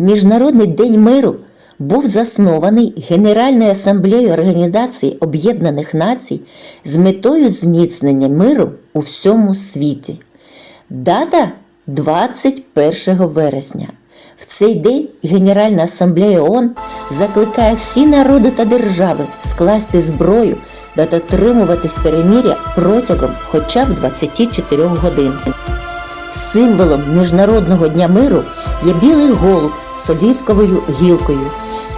Міжнародний день миру був заснований Генеральною асамблеєю Організації Об'єднаних Націй з метою зміцнення миру у всьому світі. Дата 21 вересня. В цей день Генеральна асамблея ООН закликає всі народи та держави скласти зброю та дотримуватись переміря протягом хоча б 24 годин. Символом Міжнародного дня миру є білий голуб з олівковою гілкою,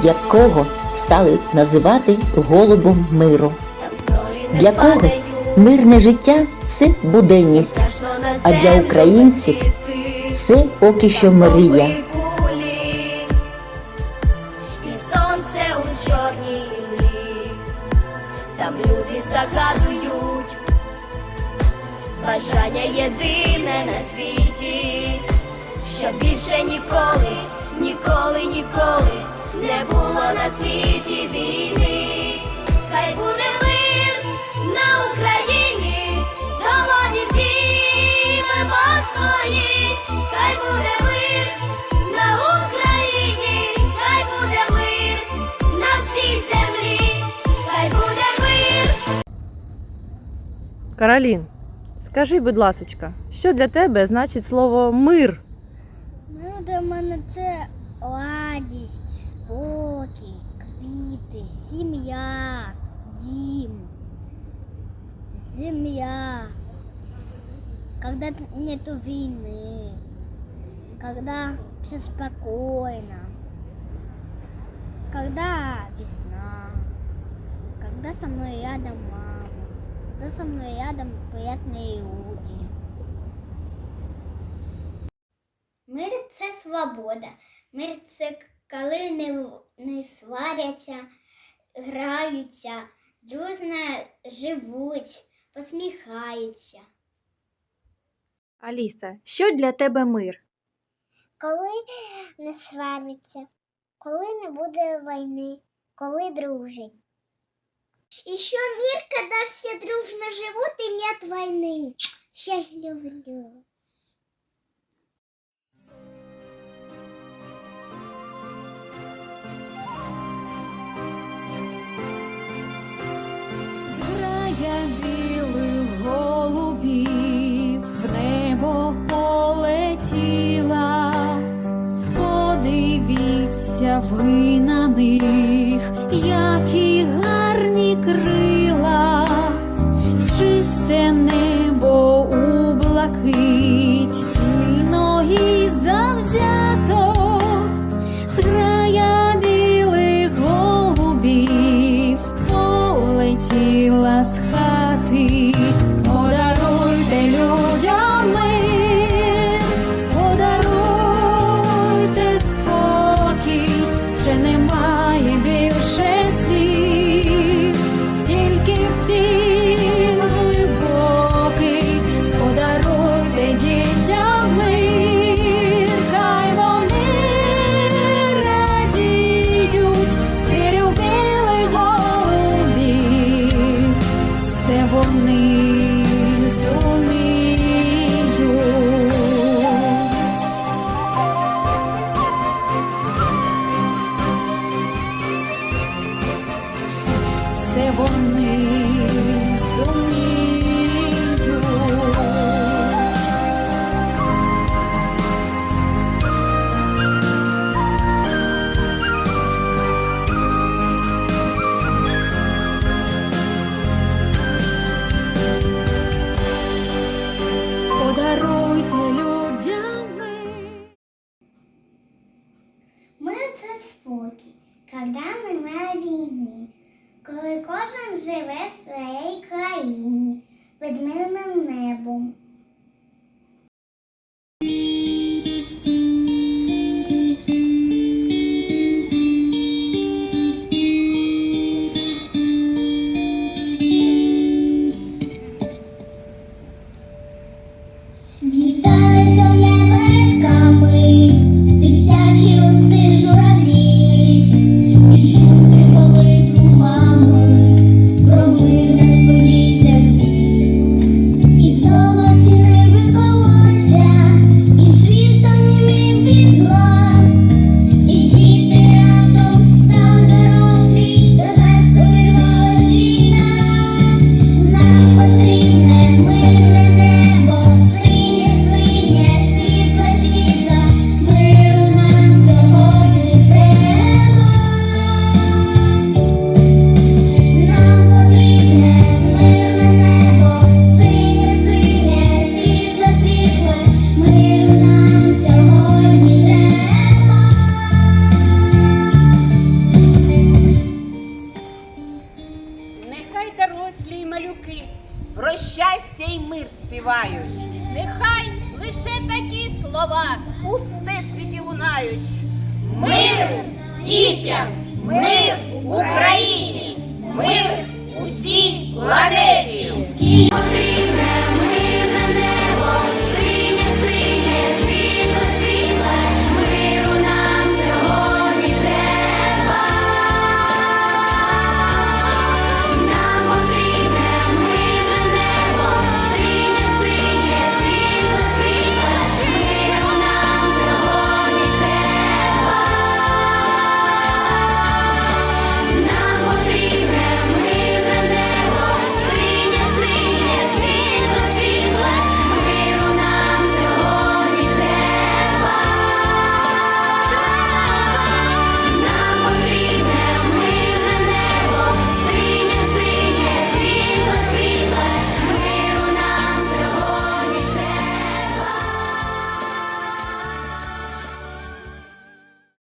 якого стали називати голубом миру. Для когось мирне життя це буденність, а для українців це поки що мрія. Там люди загадують бажання єдине на світі, щоб більше ніколи, ніколи, ніколи не було на світі війни. Хай буде мир на Україні, долоні зіймемо свої, хай буде мир на Україні, хай буде мир на всій землі, хай буде мир. Каролін, скажи, будь ласочка, що для тебе значить слово мир? Ну, для мене це радість, спокій, квіти, сім'я, дім, земля. Когда нету війни, когда все спокойно, когда весна, когда со мной рядом мама, когда со мной рядом приятные люди. Свобода. Мир це коли не, не сваряться, граються, дружно живуть, посміхаються. Аліса, що для тебе мир? Коли не сваряться, коли не буде війни, коли дружать. І що мир, коли всі дружно живуть і нет війни. Ще люблю. Білих голубів небо полетіла. Подивіться ви на них, які гарні крила, чисте небо у блакить, Все вони зуміють. Подаруйте людям мир. Мир це спокій, коли немає війни, Коли кожен живе в своїй країні під мирним небом. слова у всесвіті лунають. Мир дітям, мир Україні, мир усій планеті.